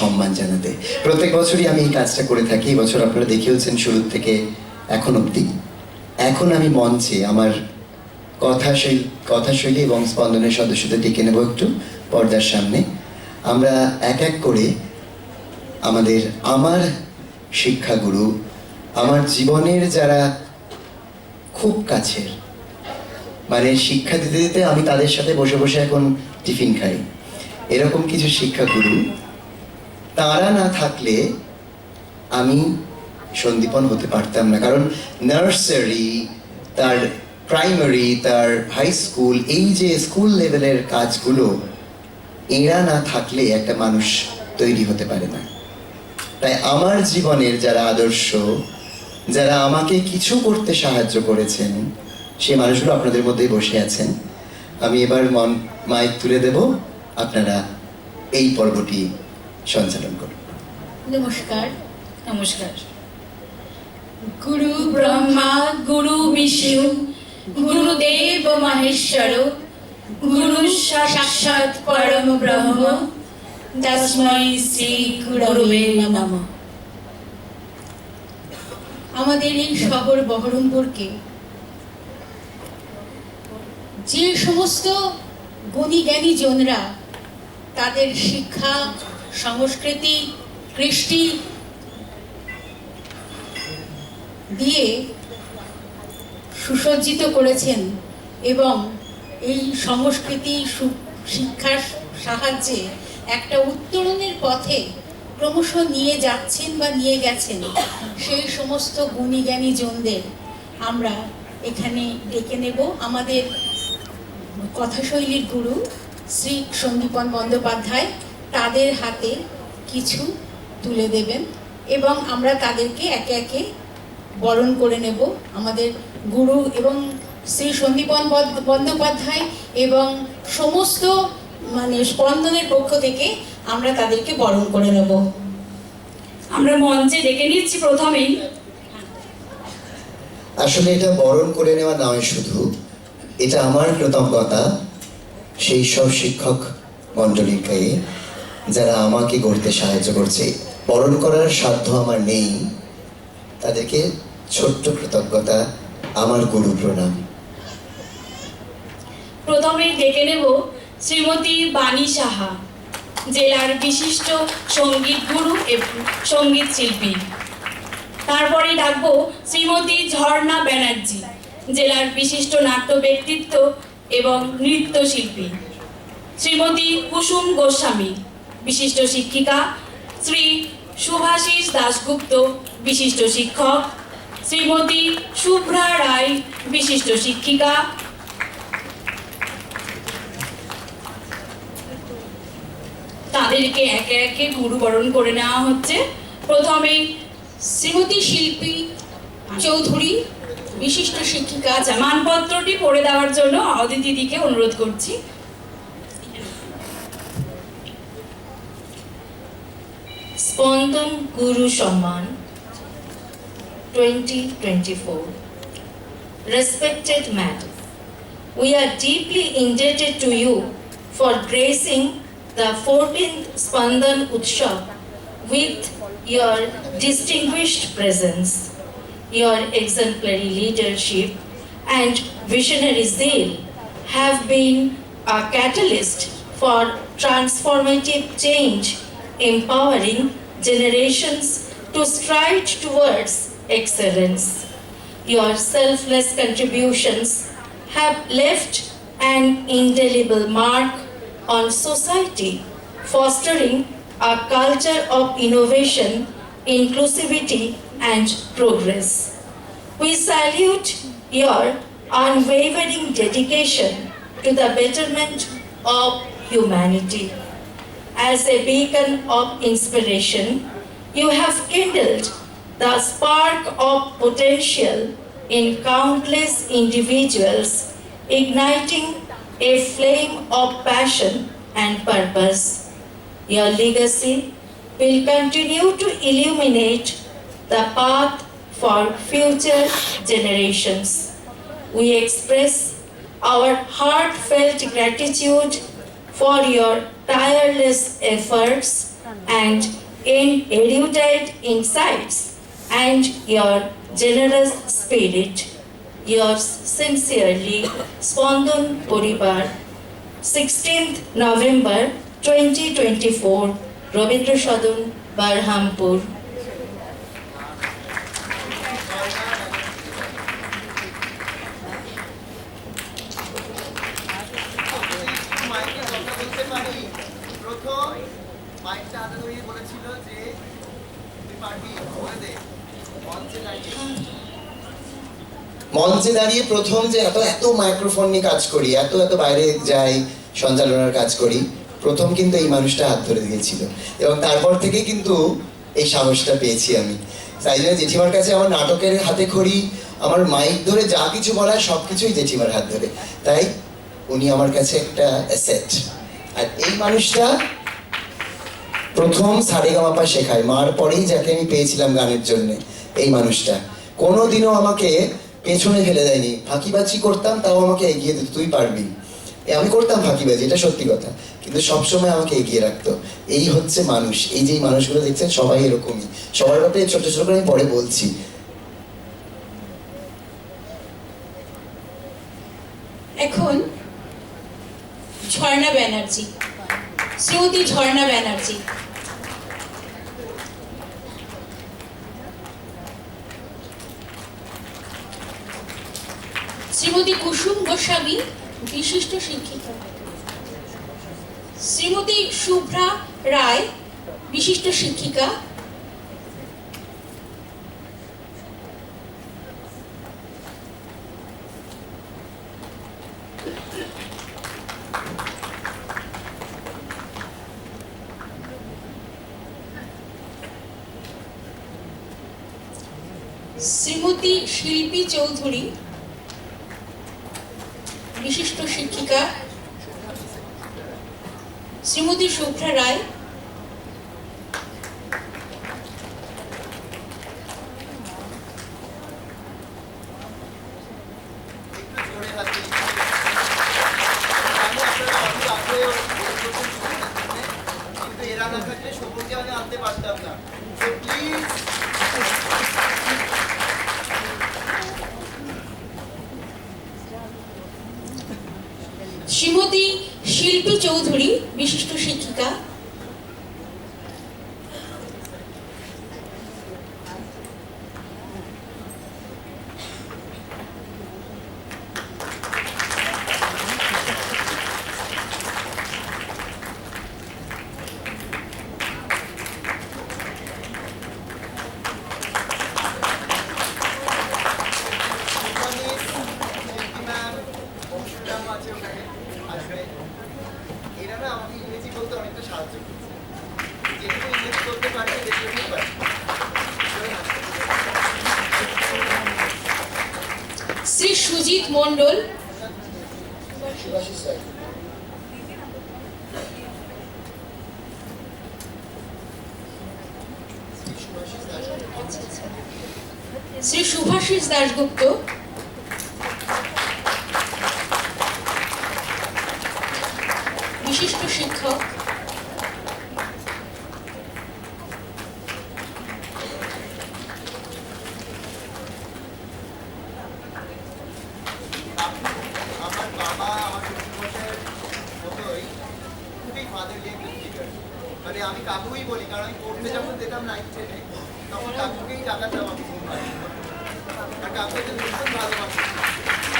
সম্মান জানাতে। প্রত্যেক বছরই আমি এই কাজটা করে থাকি। এই বছর আপনারা দেখেওছেন শুরু থেকে এখন অবধি। এখন আমি মঞ্চে আমার কথা শৈলী কথাশৈলী এবং স্পন্দনের সদস্যদের ডেকে নেব একটু পর্দার সামনে। আমরা এক এক করে আমাদের, আমার শিক্ষাগুরু, আমার জীবনের যারা খুব কাছের মানে শিক্ষা দিতে দিতে আমি তাদের সাথে বসে বসে এখন টিফিন খাই। এরকম কিছু শিক্ষাগুরু তারা না থাকলে আমি সন্দীপন হতে পারতাম না। কারণ নার্সারি, তার প্রাইমারি, তার হাই স্কুল, এই যে স্কুল লেভেলের কাজগুলো, এরা না থাকলে একটা মানুষ তৈরি হতে পারে না। তাই আমার জীবনের যারা আদর্শ, যারা আমাকে কিছু করতে সাহায্য করেছেন সেই মানুষগুলো আপনাদের মধ্যেই বসে আছেন। আমি এবার মন মাইক তুলে দেব। আপনারা এই পর্বটি সঞ্চালন করুন। নমস্কার। নমস্কার। গুরু ব্রহ্মা, গুরু বিষ্ণু, গুরুদেব মহেশ্বর, গুরু সাক্ষাৎ পরম ব্রহ্ম তস্मै শ্রী গুরুবে নমঃ। আমাদের এই শহর বহরমপুরকে যে সমস্ত গুণী জ্ঞানী জনরা তাদের শিক্ষা সংস্কৃতি, কৃষ্টি দিয়ে সুসজ্জিত করেছেন এবং এই সংস্কৃতি শিক্ষার সাহায্যে একটা উত্তরণের পথে ক্রমশ নিয়ে যাচ্ছেন বা নিয়ে গেছেন সেই সমস্ত গুণী জ্ঞানী জনদের আমরা এখানে ডেকে নেব। আমাদের কথাশৈলীর গুরু শ্রী সন্দীপন বন্দ্যোপাধ্যায় তাদের হাতে কিছু তুলে দেবেন এবং আমরা তাদেরকে একে একে বরণ করে নেব আমাদের গুরু এবং শ্রী সন্দীপন বদ- বন্দ্যোপাধ্যায় এবং সমস্ত মানে স্পন্দনের পক্ষ থেকে আমরা তাদেরকে বরণ করে নেব। আমরা মঞ্চে ডেকে নিচ্ছি প্রথমেই। আসলে এটা বরণ করে নেওয়া নয় শুধু এটা আমার কৃতজ্ঞতা। সেই সব শিক্ষক মণ্ডলীকে যারা আমাকে গড়তে সাহায্য করছে, বরণ করার সাধ্য আমার নেই, তাদেরকে ছোট্ট কৃতজ্ঞতা, আমার গুরু প্রণাম। প্রথমেই ডেকে নেব শ্রীমতী বাণী সাহা, জেলার বিশিষ্ট সংগীত গুরু এবং, সংগীত শিল্পী। তারপরে ডাকবো শ্রীমতী ঝর্ণা ব্যানার্জি, জেলার বিশিষ্ট নাট্য ব্যক্তিত্ব এবং নৃত্যশিল্পী শ্রীমতী কুসুম গোস্বামী বিশিষ্ট শিক্ষিকা শ্রী সুভাষিস দাশগুপ্ত, বিশিষ্ট শিক্ষক। শ্রীমতী শুভ্রা রায়, বিশিষ্ট শিক্ষিকা। তাদেরকে একে একে গুরুবরণ করে নেওয়া হচ্ছে। প্রথমে শ্রীমতী শিল্পী চৌধুরী, বিশিষ্ট শিক্ষিকা। আচ্ছা মানপত্রটি পড়ে দেওয়ার জন্য অদিতি দিদিকে অনুরোধ করছি। স্পন্দন গুরু সম্মান 2024 Respected Madam, we are deeply indebted to you for gracing the 14th Spandan Utsav with your distinguished presence, your exemplary leadership and visionary zeal have been a catalyst for transformative change, empowering generations to strive towards excellence. Your selfless contributions have left an indelible mark on society, fostering a culture of innovation, inclusivity, and progress. We salute your unwavering dedication to the betterment of humanity. As a beacon of inspiration, you have kindled the spark of potential in countless individuals, igniting a flame of passion and purpose. Your legacy will continue to illuminate the path for future generations. We express our heartfelt gratitude for your tireless efforts and erudite insights and your generous spirit. Yours sincerely, Spondon Poribar, 16th November 2024, Rabindra Sadun, Barhampur. মাইকটা হাতে ধরিয়ে বলেছিল যে তুই পারবি বলে দে মঞ্চে দাঁড়িয়ে। মঞ্চে দাঁড়িয়ে প্রথম যে এত এত মাইক্রোফোন নিয়ে কাজ করি এত এত বাইরে যাই সঞ্চালনার কাজ করি প্রথম কিন্তু এই মানুষটা হাত ধরে দিয়েছিল। এবং তারপর থেকে কিন্তু এই সাহসটা পেয়েছি আমি। তাই জন্য জেঠিমার কাছে আমার নাটকের হাতে খড়ি আমার মাইক ধরে যা কিছু বলার সব কিছুই জেঠিমার হাত ধরে। তাই উনি আমার কাছে একটা অ্যাসেট আর এই মানুষটা প্রথম সারেগামাপা শেখায়। মার পরেই যাকে আমি পেয়েছিলাম গানের জন্য, এই মানুষটা। কোনোদিনও আমাকে পেছনে ফেলে দেয়নি। ফাঁকিবাজি করতাম, তাও আমাকে এগিয়ে দিত। তুই পারবি। আমি করতাম ফাঁকিবাজি, এটা সত্যি কথা। কিন্তু সবসময় আমাকে এগিয়ে রাখতো। এই হচ্ছে মানুষ। এই যে মানুষগুলো দেখছেন, সবাই এরকমই। সবার ব্যাপারে ছোট ছোট করে আমি পরে বলছি। এখন ঝর্ণা ব্যানার্জি। শ্রুতি ঝর্ণা ব্যানার্জি। শ্রীমতী কুসুম গোস্বামী বিশিষ্ট শিক্ষিকা। শ্রীমতী শুভ্রা রায় বিশিষ্ট শিক্ষিকা। শ্রীমতী শিল্পী চৌধুরী বিশিষ্ট শিক্ষিকা শ্রীমতী শুভ্রা রায়। এরা আমি আনতে পারতাম না প্লিজ শ্রীমতী চৌধুরী বিশিষ্ট শিক্ষিকা এরা না আমাকে ইংরেজি বলতে অনেকটা সাহায্য করছে যেটুকু ইংরেজি বলতে পারে বেশি পারে শ্রী সুজিত মণ্ডল। শ্রী শুভাশিস দাশগুপ্ত। বিশিষ্ট শিক্ষক আমার বাবা আমার শ্বশুরমশাইয়ের মতোই ফাদারলি একটা মানে আমি কাকুই বলি, কারণ আমি পড়তে যখন যেতাম নাইন টেনে তখন কাকুকেই ডাকাতাম আমি ঘুম পাড়ি। আর কাকু একটা ভীষণ ভালোবাসতাম